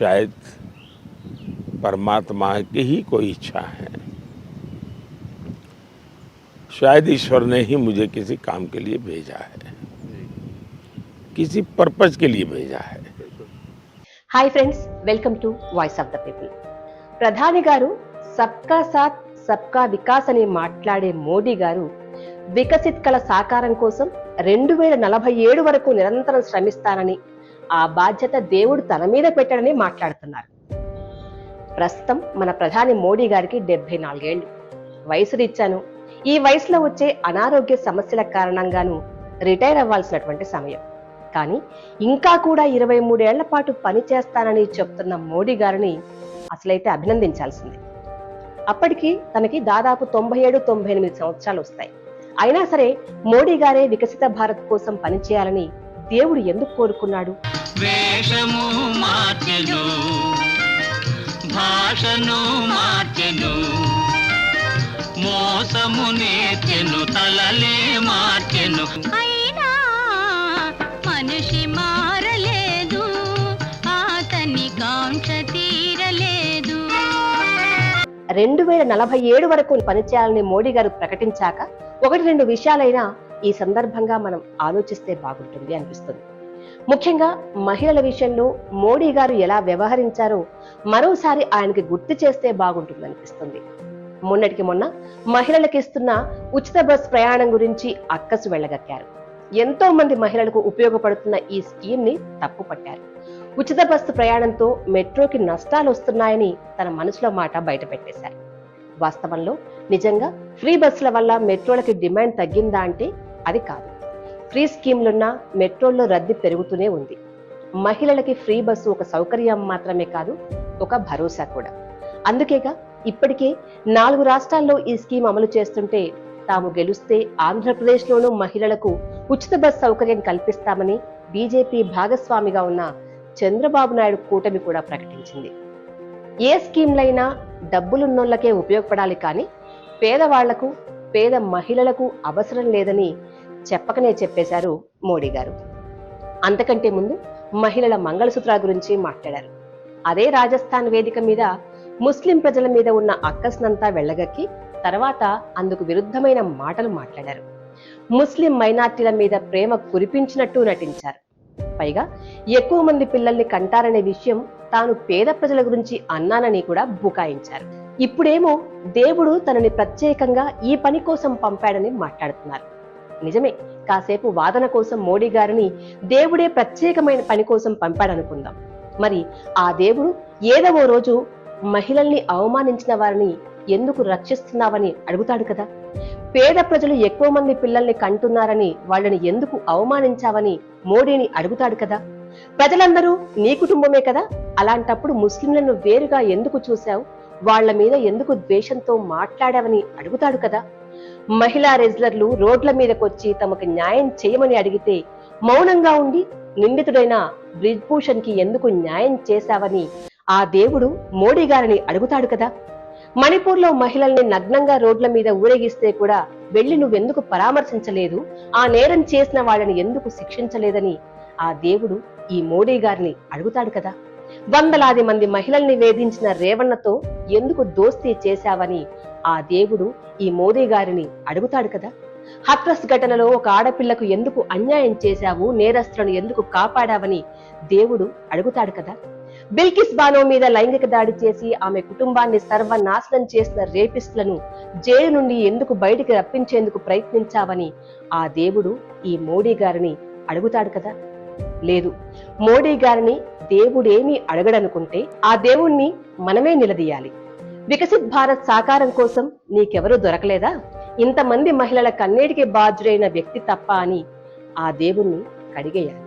शायद परमात्मा की ही कोई इच्छा है शायद ईश्वर ने ही मुझे किसी काम के लिए भेजा है किसी पर्पज के लिए भेजा है hi friends welcome to voice of the people ప్రధాని గారు సబ్కా సాత్ సబ్కా వికాస్ అని మాట్లాడే మోడీ గారు వికసిత్ కళ సాకారం కోసం రెండు వేల నలభై ఏడు వరకు నిరంతరం శ్రమిస్తానని ఆ బాధ్యత దేవుడు తన మీద పెట్టడని మాట్లాడుతున్నారు. ప్రస్తుతం మన ప్రధాని మోడీ గారికి డెబ్బై నాలుగేళ్ళు. వయసు రీత్యాను ఈ వయసులో వచ్చే అనారోగ్య సమస్యల కారణంగాను రిటైర్ అవ్వాల్సినటువంటి సమయం. కానీ ఇంకా కూడా ఇరవై మూడేళ్ళ పాటు పని చేస్తానని చెప్తున్న మోడీ గారిని అసలైతే అభినందించాల్సిందే. అప్పటికి తనకి దాదాపు తొంభై ఏడు తొంభై ఎనిమిది సంవత్సరాలు వస్తాయి. అయినా సరే మోడీ గారే వికసిత భారత్ కోసం పనిచేయాలని దేవుడు ఎందుకు కోరుకున్నాడు? వేషము మార్చెను. భాషను మార్చెను. మోసము నేర్చెను తలలే మార్చెను. అయినా మనిషి మారలేదు అతని కాంక్ష తీరలేదు. రెండు వేల నలభై ఏడు వరకు పనిచేయాలని మోడీ గారు ప్రకటించాక ఒకటి రెండు విషయాలైనా ఈ సందర్భంగా మనం ఆలోచిస్తే బాగుంటుంది అనిపిస్తుంది. ముఖ్యంగా మహిళల విషయంలో మోడీ గారు ఎలా వ్యవహరించారో మరోసారి ఆయనకి గుర్తు చేస్తే బాగుంటుంది అనిపిస్తుంది. మొన్నటికి మొన్న మహిళలకు ఇస్తున్న ఉచిత బస్ ప్రయాణం గురించి అక్కసు వెళ్ళగక్కారు. ఎంతో మంది మహిళలకు ఉపయోగపడుతున్న ఈ స్కీమ్ని తప్పుపట్టారు. ఉచిత బస్సు ప్రయాణంతో మెట్రోకి నష్టాలు వస్తున్నాయని తన మనసులో మాట బయటపెట్టేశారు. వాస్తవంలో నిజంగా ఫ్రీ బస్సుల వల్ల మెట్రోలకి డిమాండ్ తగ్గిందా అంటే అది కాదు. ఫ్రీ స్కీమ్లున్నా మెట్రోల్లో రద్దీ పెరుగుతూనే ఉంది. మహిళలకి ఫ్రీ బస్సు ఒక సౌకర్యం మాత్రమే కాదు ఒక భరోసా కూడా. అందుకేగా ఇప్పటికే నాలుగు రాష్ట్రాల్లో ఈ స్కీమ్ అమలు చేస్తుంటే తాము గెలుస్తే ఆంధ్రప్రదేశ్లోనూ మహిళలకు ఉచిత బస్ సౌకర్యం కల్పిస్తామని బీజేపీ భాగస్వామిగా ఉన్న చంద్రబాబు నాయుడు కూటమి కూడా ప్రకటించింది. ఏ స్కీమ్లైనా డబ్బులున్నోళ్ళకే ఉపయోగపడాలి కానీ పేదవాళ్ళకు పేద మహిళలకు అవసరం లేదని చెప్పకనే చెప్పేశారు మోడీ గారు. అంతకంటే ముందు మహిళల మంగళసూత్రాల గురించి మాట్లాడారు. అదే రాజస్థాన్ వేదిక మీద ముస్లిం ప్రజల మీద ఉన్న అక్కస్నంతా వెళ్ళగక్కి తర్వాత అందుకు విరుద్ధమైన మాటలు మాట్లాడారు. ముస్లిం మైనార్టీల మీద ప్రేమ కురిపించినట్టు నటించారు. పైగా ఎక్కువ మంది పిల్లల్ని కంటారనే విషయం తాను పేద ప్రజల గురించి అన్నానని కూడా బుకాయించారు. ఇప్పుడేమో దేవుడు తనని ప్రత్యేకంగా ఈ పని కోసం పంపాడని మాట్లాడుతున్నారు. నిజమే. కాసేపు వాదన కోసం మోడీ గారిని దేవుడే ప్రత్యేకమైన పని కోసం పంపాడనుకుందాం. మరి ఆ దేవుడు ఏదో ఓ రోజు మహిళల్ని అవమానించిన వారిని ఎందుకు రక్షిస్తున్నావని అడుగుతాడు కదా. పేద ప్రజలు ఎక్కువ మంది పిల్లల్ని కంటున్నారని వాళ్ళని ఎందుకు అవమానించావని మోడీని అడుగుతాడు కదా. ప్రజలందరూ నీ కుటుంబమే కదా. అలాంటప్పుడు ముస్లింలను వేరుగా ఎందుకు చూశావు? వాళ్ళ మీద ఎందుకు ద్వేషంతో మాట్లాడావని అడుగుతాడు కదా. మహిళా రెజ్లర్లు రోడ్ల మీదకొచ్చి తమకు న్యాయం చేయమని అడిగితే మౌనంగా ఉండి నిందితుడైన బ్రిజ్భూషణ్కి ఎందుకు న్యాయం చేశావని ఆ దేవుడు మోడీ గారిని అడుగుతాడు కదా! మణిపూర్లో మహిళల్ని నగ్నంగా రోడ్ల మీద ఊరేగిస్తే కూడా వెళ్ళి నువ్వెందుకు పరామర్శించలేదు? ఆ నేరం చేసిన వాళ్ళని ఎందుకు శిక్షించలేదని ఆ దేవుడు ఈ మోడీ గారిని అడుగుతాడు కదా! వందలాది మంది మహిళల్ని వేధించిన రేవణ్ణతో ఎందుకు దోస్తీ చేశావని ఆ దేవుడు ఈ మోదీ గారిని అడుగుతాడు కదా? హత్రస్ ఘటనలో ఒక ఆడపిల్లకు ఎందుకు అన్యాయం చేశావు? నేరస్తులను ఎందుకు కాపాడావని దేవుడు అడుగుతాడు కదా? బిల్కిస్ బానో మీద లైంగిక దాడి చేసి ఆమె కుటుంబాన్ని సర్వనాశనం చేసిన రేపిస్టులను జైలు నుండి ఎందుకు బయటికి రప్పించేందుకు ప్రయత్నించావని ఆ దేవుడు ఈ మోడీ గారిని అడుగుతాడు కదా? లేదు మోడీ గారిని దేవుడేమీ అడగడనుకుంటే ఆ దేవుణ్ణి మనమే నిలదీయాలి. వికసిత్ భారత్ సాకారం కోసం నీకెవరూ దొరకలేదా? ఇంతమంది మహిళల కన్నీటికి బాధ్యుడైన వ్యక్తి తప్ప అని ఆ దేవుణ్ణి కడిగేయాలి.